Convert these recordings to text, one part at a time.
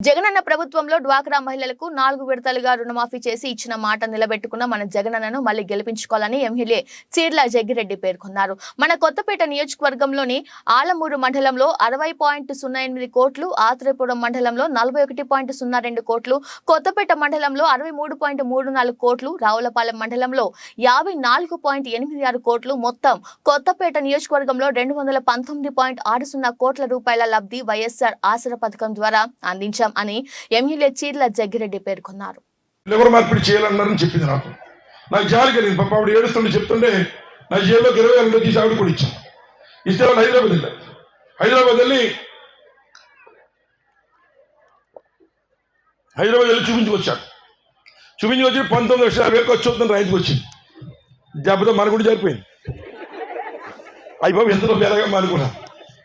జగనన్న ప్రభుత్వంలో డ్వాక్రా మహిళలకు నాలుగు విడతలుగా రుణమాఫీ చేసి ఇచ్చిన మాట నిలబెట్టుకున్న మన జగనన్నను మళ్ళీ గెలిపించుకోవాలని ఎమ్మెల్యే చీర్ల జగ్గిరెడ్డి పేర్కొన్నారు. మన కొత్తపేట నియోజకవర్గంలోని ఆలమూరు మండలంలో అరవై పాయింట్ సున్నా ఎనిమిది కోట్లు ఆత్రేపురం మండలంలో నలభై ఒకటి పాయింట్ సున్నా రెండు కోట్లు కొత్తపేట మండలంలో అరవై మూడు పాయింట్ మూడు నాలుగు కోట్లు రావులపాలెం మండలంలో యాభై నాలుగు పాయింట్ ఎనిమిది ఆరు కోట్లు మొత్తం కొత్తపేట నియోజకవర్గంలో రెండు వందల పంతొమ్మిది పాయింట్ ఆరు సున్నా కోట్ల రూపాయల లబ్ధి వైఎస్ఆర్ ఆసర పథకం ద్వారా అందించారు అందించాం అని ఎమ్మెల్యే చీర్ల జగ్గిరెడ్డి పేర్కొన్నారు. లివర్ మార్పిడి చేయాలన్నారని చెప్పింది నాకు. నాకు జాలి కలిగింది. పాప ఆవిడ ఏడుస్తుంటే చెప్తుంటే నా జేబులోకి ఇరవై వేల తీసి ఆవిడ కూడా ఇచ్చాను ఇస్తే వాళ్ళు హైదరాబాద్ వెళ్ళారు. హైదరాబాద్ వెళ్ళి హైదరాబాద్ వెళ్ళి చూపించుకొచ్చాడు చూపించుకొచ్చి పంతొమ్మిది లక్షల యాభై వేలకు వచ్చి రైతుకు వచ్చింది. దెబ్బతో మన కూడా జరిపోయింది. అయిపోయి ఎంతలో బేరగా అనుకున్నా.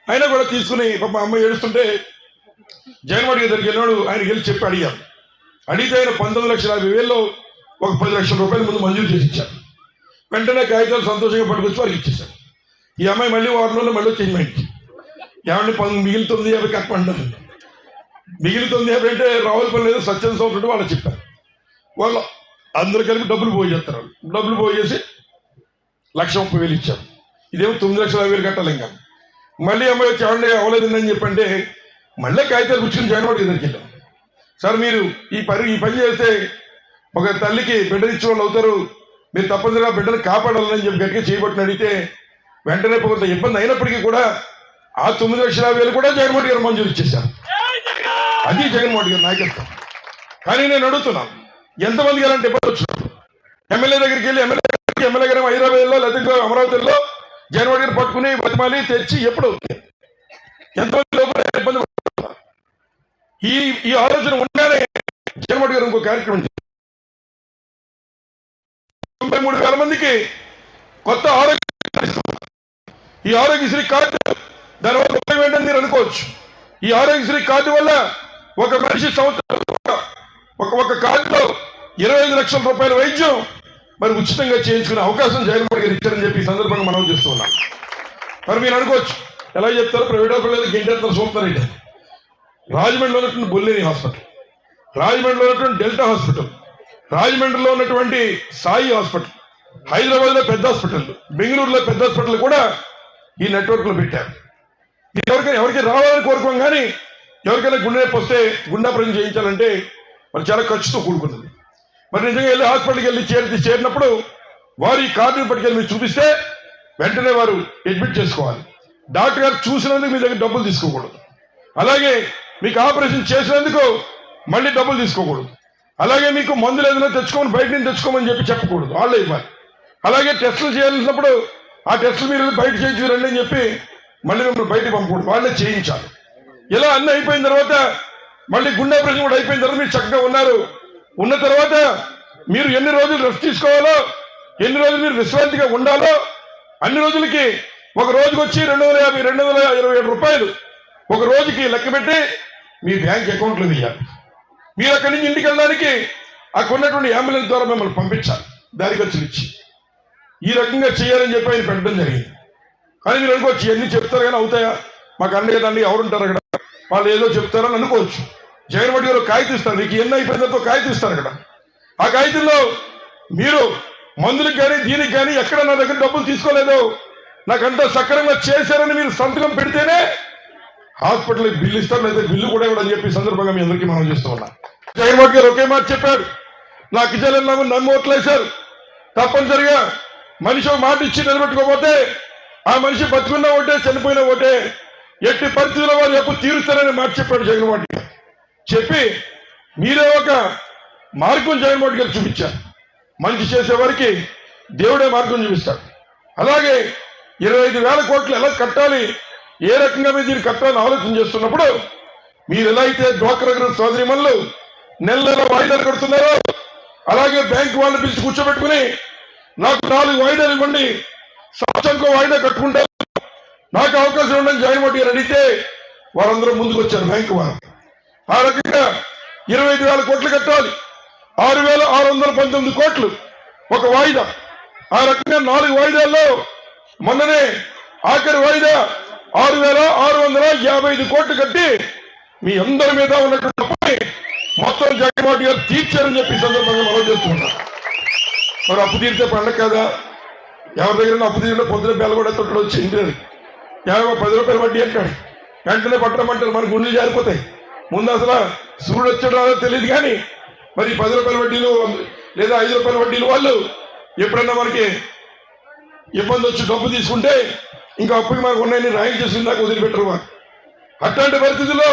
అయినా కూడా తీసుకుని పాప అమ్మ ఏడుస్తుంటే జగన్మోహన్ దగ్గరికి వెళ్ళినాడు ఆయనకి వెళ్ళి చెప్పి అడిగాను అడిగితే ఆయన పంతొమ్మిది లక్షల యాభై వేల్లో ఒక పది లక్షల రూపాయలు ముందు మంజూరు చేసి ఇచ్చారు. వెంటనే కాగితాలు సంతోషంగా పట్టుకొచ్చి వారికి ఇచ్చేశారు. ఈ అమ్మాయి మళ్ళీ వారం రోజులు మళ్ళీ వచ్చింది మా ఇంటికి ఏమంటే పది మిగులుతుంది యాభై కట్టమంటారు మిగులుతుంది యాభై అంటే రావులపల్లి లేదు సత్యం సౌకర్యం వాళ్ళు చెప్పారు. వాళ్ళు అందరు కలిపి డబ్బులు పోయి చేస్తారు. డబ్బులు పోయి చేసి లక్ష ముప్పై వేలు ఇచ్చారు. ఇదేమో తొమ్మిది లక్షల యాభై వేలు కట్టాలి ఇంకా మళ్ళీ అమ్మాయి వచ్చి ఏమంటే అని చెప్పంటే మళ్ళీ కాగితాలు కూర్చుని జగన్మోహన్ దగ్గరికి వెళ్ళాం సార్ మీరు ఈ పని ఈ పని చేస్తే ఒక తల్లికి బిడ్డనిచ్చే వాళ్ళు అవుతారు. మీరు తప్పనిసరిగా బిడ్డను కాపాడాలని చెప్పి గట్టిగా చేయబట్టిన అడిగితే వెంటనే కొంత ఇబ్బంది అయినప్పటికీ కూడా ఆ తొమ్మిది లక్షల యాభై వేలు కూడా జగన్మోహన్ గారు మంజూరు ఇచ్చేశారు అది జగన్మోహన్ గారి నాయకత్వం. కానీ నేను అడుగుతున్నాను ఎంతమందికి ఎలాంటి ఇబ్బంది వచ్చినప్పుడు ఎమ్మెల్యే దగ్గరికి వెళ్ళి ఎమ్మెల్యే ఎమ్మెల్యే గారు హైదరాబాద్లో లేకపోతే అమరావతిలో జగన్మోహన్ గారు పట్టుకుని బతిమాలి తెచ్చి ఎప్పుడు ఎంతమంది లోపల ఇబ్బంది ఈ ఈ ఆలోచన ఉండగానే జగన్మోహన్ గారు ఇంకో కార్యక్రమం తొంభై మూడు వేల మందికి కొత్త ఆరోగ్య ఈ ఆరోగ్యశ్రీ కార్డు దానివల్ల ఉపయోగం ఏంటని మీరు అనుకోవచ్చు. ఈ ఆరోగ్యశ్రీ కార్డు వల్ల ఒక మనిషి సంవత్సరం ఒక ఒక కార్డులో ఇరవై ఐదు లక్షల రూపాయల వైద్యం మరి ఉచితంగా చేయించుకునే అవకాశం జగన్మోహన్ గారు ఇచ్చారని చెప్పి ఈ సందర్భంగా మనం చేస్తున్నాం మరి మీరు అనుకోవచ్చు. ఎలా చెప్తారు ప్రైవేట్ హాస్పిటల్ గెంటేస్తారు చూస్తారంటే రాజమండ్రిలో ఉన్నటువంటి బొల్లేని హాస్పిటల్ రాజమండ్రిలో ఉన్నటువంటి డెల్టా హాస్పిటల్ రాజమండ్రిలో ఉన్నటువంటి సాయి హాస్పిటల్ హైదరాబాద్లో పెద్ద హాస్పిటల్ బెంగళూరులో పెద్ద హాస్పిటల్ కూడా ఈ నెట్వర్క్లో పెట్టారు. ఎవరికైనా ఎవరికైనా ఎవరికి రావాలని కోరుకోం కానీ ఎవరికైనా గుండె నొప్పి వస్తే గుండాపరం చేయించాలంటే మరి చాలా ఖర్చుతో కూడుకున్నది. మరి నిజంగా వెళ్ళి హాస్పిటల్కి వెళ్ళి చేరి చేరినప్పుడు వారు ఈ కార్డుని పట్టుకెళ్ళి మీరు చూపిస్తే వెంటనే వారు అడ్మిట్ చేసుకోవాలి. డాక్టర్ గారు చూసినందుకు మీ దగ్గర డబ్బులు తీసుకోకూడదు. అలాగే మీకు ఆపరేషన్ చేసినందుకు మళ్ళీ డబ్బులు తీసుకోకూడదు. అలాగే మీకు మందులు ఏదైనా తెచ్చుకోమని బయట నుంచి తెచ్చుకోమని చెప్పి చెప్పకూడదు. వాళ్ళే ఇవ్వాలి. అలాగే టెస్టులు చేయాల్సినప్పుడు ఆ టెస్టులు మీరు బయట చేయించుకురండి అని చెప్పి మళ్ళీ మిమ్మల్ని బయటకు పంపకూడదు. వాళ్ళే చేయించాలి. ఇలా అన్నీ అయిపోయిన తర్వాత మళ్ళీ గుండె ఆపరేషన్ కూడా అయిపోయిన తర్వాత మీరు చక్కగా ఉన్నారు. ఉన్న తర్వాత మీరు ఎన్ని రోజులు రెస్ట్ తీసుకోవాలో ఎన్ని రోజులు మీరు విశ్రాంతిగా ఉండాలో అన్ని రోజులకి ఒక రోజుకి వచ్చి రెండు వందల యాభై రెండు వందల ఇరవై ఏడు రూపాయలు ఒక రోజుకి లెక్క పెట్టి మీ బ్యాంక్ అకౌంట్లో వేయాలి మీరు అక్కడి నుంచి ఇంటికి వెళ్ళడానికి అక్కడ ఉన్నటువంటి అంబులెన్స్ ద్వారా మిమ్మల్ని పంపించాలి. దారి ఖర్చులు ఇచ్చి. ఈ రకంగా చేయాలని చెప్పి ఆయన పెట్టడం జరిగింది. కానీ మీరు అనుకోవచ్చు ఇవన్నీ చెప్తారు కానీ అవుతాయా? మాకు అన్నయ్య తండ్రి ఎవరుంటారు అక్కడ? వాళ్ళు ఏదో చెప్తారని అనుకోవచ్చు. జగన్ జగన్మోహన్ గారు కాగితం ఇస్తారు మీకు ఎన్ని అయిపోయిందో కాగితిస్తారు అక్కడ. ఆ కాగితంలో మీరు మందులకు కానీ దీనికి కానీ ఎక్కడ నా దగ్గర డబ్బులు తీసుకోలేదు నాకంతా సక్రమంగా చేశారని మీరు సంతకం పెడితేనే హాస్పిటల్కి బిల్లు ఇస్తాం లేదా బిల్లు కూడా ఇవ్వడం చెప్పి సందర్భంగా మీ అందరికీ మనం చేస్తూ ఉన్నాం. జగన్మోహన్ గారు ఒకే మాట చెప్పాడు నాకు ఇచ్చేయాలని నమ్మి నమ్మి తప్పనిసరిగా మనిషి మాట ఇచ్చి నిలబెట్టుకోకపోతే ఆ మనిషి బతుకున్న ఒకటే చనిపోయిన ఒకటే ఎట్టి పరిస్థితుల్లో వారు ఎప్పుడు తీరుస్తారని మాట చెప్పాడు జగన్మోహన్ గారు. చెప్పి మీరే ఒక మార్గం జగన్మోహన్ గారు చూపించారు. మంచి చేసేవారికి దేవుడే మార్గం చూపిస్తాడు. అలాగే ఇరవై ఐదు వేల కోట్లు ఎలా కట్టాలి ఏ రకంగా మీరు దీన్ని కట్టాలని ఆలోచన చేస్తున్నప్పుడు మీరు ఎలా అయితే డ్వాక్రా సోదరి సోదరిమల్లు నెల నెల వాయిదాలు కడుతున్నారో అలాగే బ్యాంక్ వాళ్ళని పిలిచి కూర్చోబెట్టుకుని నాకు నాలుగు వాయిదాలు ఇవ్వండి సంవత్సరంకో వాయిదా కట్టుకుంటారు నాకు అవకాశం ఉండని జాయిన్ గారు అడిగితే వారందరూ ముందుకు వచ్చారు బ్యాంకు వారు ఆ రకంగా ఇరవై ఐదు వేల కోట్లు కట్టాలి ఆరు వేల ఆరు వందల పంతొమ్మిది కోట్లు ఒక వాయిదా. ఆ రకంగా నాలుగు వాయిదాల్లో మొన్ననే ఆఖరి వాయిదా ఆరు వేల ఆరు వందల యాభై ఐదు కోట్లు కట్టి మీ అందరి మీద ఉన్నటువంటి అప్పుని మొత్తం జగన్మోహన్ గారు తీర్చారని చెప్పి సందర్భంగా మనం చేస్తున్నా మరి అప్పు తీర్చే పండగ కదా. ఎవరి దగ్గర అప్పు తీర్చిన పొద్దున బెల్ల కూడా తొట్టడు వచ్చి ఇంజనీర్ యాభై పది రూపాయలు వడ్డీ అంటాడు. వెంటనే పట్టమంటారు మన గుండెలు జారిపోతాయి. ముందు అసలు సూర్యుడు వచ్చాడో రాదో తెలియదు కానీ మరి పది రూపాయల వడ్డీలు లేదా ఐదు రూపాయల వడ్డీలు వాళ్ళు ఎప్పుడన్నా మనకి ఇబ్బంది వచ్చి డబ్బు తీసుకుంటే ఇంకా అప్పులు మాకు ఉన్నాయని రాయి చేసిన దాకా వదిలిపెట్టరు వారు అట్లాంటి పరిస్థితుల్లో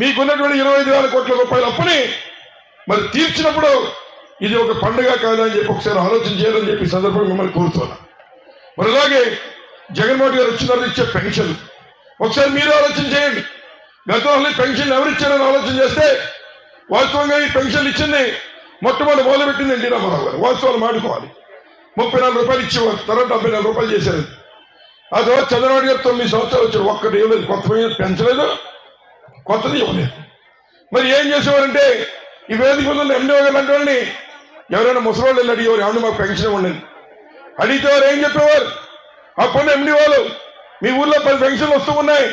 మీకున్నటువంటి ఇరవై ఐదు వేల కోట్ల రూపాయల అప్పుని మరి తీర్చినప్పుడు ఇది ఒక పండుగ కాదా అని చెప్పి ఒకసారి ఆలోచన చేయాలని చెప్పి సందర్భంగా మిమ్మల్ని కోరుతున్నా మరి అలాగే జగన్మోహన్ గారు వచ్చినారు ఇచ్చే పెన్షన్. ఒకసారి మీరు ఆలోచన చేయండి. గతంలో పెన్షన్ ఎవరు ఇచ్చారని ఆలోచన చేస్తే వాస్తవంగా ఈ పెన్షన్ ఇచ్చింది మొట్టమొదటి మొదలుపెట్టింది ఎన్టీ రామారావు గారు. వాస్తవాలు మాడుకోవాలి ముప్పై నాలుగు రూపాయలు ఇచ్చేవారు తర్వాత డెబ్బై నాలుగు రూపాయలు చేశారు. అదో చంద్రబాబు గారు తొమ్మిది సంవత్సరాలు వచ్చారు. ఒక్కటి ఇవ్వలేదు కొత్త పెంచలేదు. కొత్తది ఇవ్వలేదు. మరి ఏం చేసేవారంటే ఈ వేదిక ముందు ఎండి గారు వాళ్ళని ఎవరైనా ముసలి వెళ్ళి అడిగేవారు ఏమన్నా మాకు పెన్షన్ ఇవ్వండి అడిగితే వారు ఏం చెప్పేవారు? అప్పుడు ఎండి వాళ్ళు మీ ఊర్లో పది పెన్షన్లు వస్తూ ఉన్నాయి.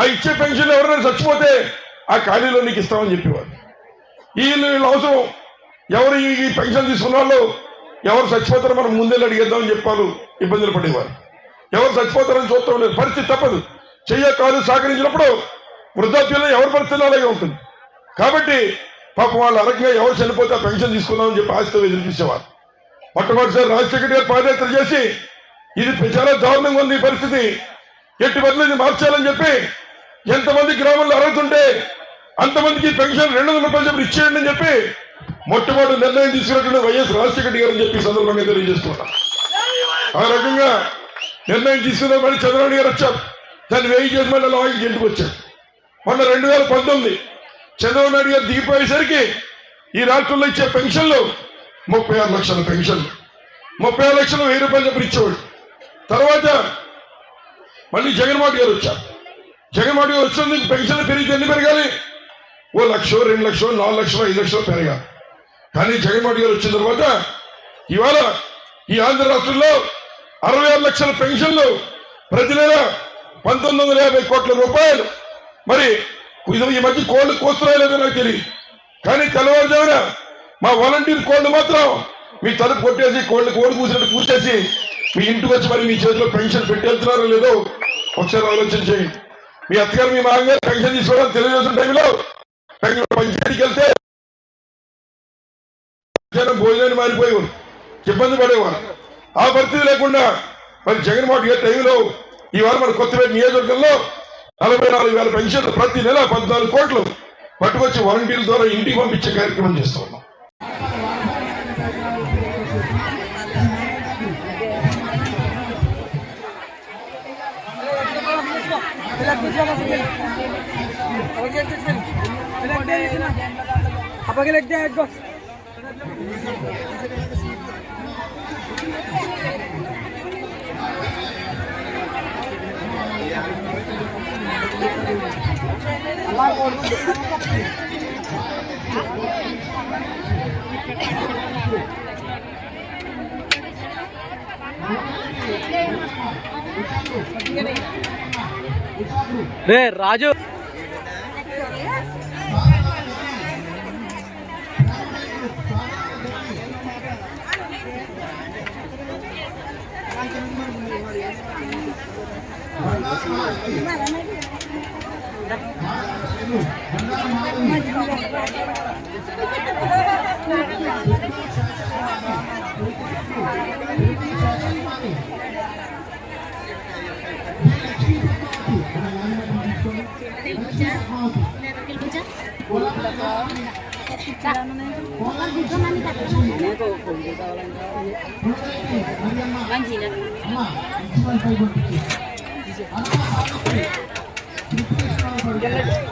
ఆ ఇచ్చే పెన్షన్ ఎవరైనా చచ్చిపోతే ఆ ఖాళీలో నీకు ఇస్తామని చెప్పేవారు. వీళ్ళు వీళ్ళ అవసరం. ఎవరు ఈ ఈ పెన్షన్ తీసుకున్న వాళ్ళు ఎవరు చచ్చిపోతారో మనం ముందే అడిగేద్దామని చెప్పారు. ఇబ్బందులు పడేవారు. ఎవరు చచ్చిపోతారని చూస్తాం లేదు. పరిస్థితి తప్పదు. చెయ్య కాదు సహకరించినప్పుడు వృద్ధాప్యంలో ఎవరి పరిస్థితులు అలాగే ఉంటుంది. కాబట్టి పాపం వాళ్ళు అరకంగా ఎవరు చనిపోతే పెన్షన్ తీసుకుందామని చెప్పి ఆశతో ఎదురుచూసేవారు మొట్టమొదటిసారి రాజశేఖర్ గారు పాదయాత్ర చేసి ఇది చాలా దారుణంగా ఉంది ఈ పరిస్థితి. ఎట్టి బదులు మార్చాలని చెప్పి ఎంతమంది గ్రామంలో అరుగుతుంటే అంతమందికి పెన్షన్ రెండు వందల రూపాయలు చెప్పి ఇచ్చేయండి అని చెప్పి మొట్టమొదటి నిర్ణయం తీసుకున్నటువంటి వైఎస్ రాజశేఖర్ గారు అని చెప్పి సందర్భంగా తెలియజేస్తున్నా ఆ రకంగా నిర్ణయం తీసుకున్న మళ్ళీ చంద్రబాబు గారు వచ్చారు. దాన్ని వేయి చేసి మళ్ళీ లాగి ఇంటికి వచ్చారు. మొన్న రెండు వేల పంతొమ్మిది చంద్రబాబు నాయుడు గారు దిగిపోయేసరికి ఈ రాష్ట్రంలో ఇచ్చే పెన్షన్లు ముప్పై ఆరు లక్షల పెన్షన్లు. ముప్పై ఆరు లక్షలు వెయ్యి రూపాయలు చెప్పి ఇచ్చేవాడు తర్వాత మళ్ళీ జగన్మోహన్ గారు వచ్చారు. జగన్మోహన్ గారు వచ్చినందుకు పెన్షన్లు పెరిగితే ఎన్ని పెరగాలి? ఓ లక్ష రెండు లక్షలు నాలుగు లక్షలు ఐదు లక్షలు పెరగాలి. కానీ జగన్మోహన్ గారు వచ్చిన తర్వాత ఇవాళ ఈ ఆంధ్ర రాష్ట్రంలో అరవై ఆరు లక్షల పెన్షన్లు ప్రతి నెల పంతొమ్మిది వందల యాభై కోట్ల రూపాయలు. మరి ఈ మధ్య కోళ్ళు కోస్తున్నాయో లేదో నాకు తెలియదు. కానీ తెల్లవారుజామున మా వాలంటీర్ కోళ్ళు మాత్రం మీ తలుపు కొట్టేసి కోళ్ళు కోడి కూసినట్టు కూర్చేసి మీ ఇంటికి వచ్చి మరి మీ చేతిలో పెన్షన్ పెట్టేస్తున్నారో లేదో ఒకసారి ఆలోచన చేయండి. మీ అత్తగారు మీ మామగారు పెన్షన్ తీసుకోవడం తెలియజేసిన టైంలో పంచాయతీకి వెళ్తే భోజనాన్ని మారిపోయేవారు ఇబ్బంది పడేవారు ఆ పరిస్థితి లేకుండా మరి జగన్మోహన్ గారి టైంలో ఈ వారం మన కొత్తపేట నియోజకవర్గంలో నలభై నాలుగు వేల పెన్షన్లు ప్రతి నెల పద్నాలుగు కోట్లు పట్టుకొచ్చి వాలంటీర్ల ద్వారా ఇంటికి పంపించే కార్యక్రమం రే రాజు. చేస్తూ ఉన్నాం Apa que le queda algo? రే రాజు మంచిగా जल्दी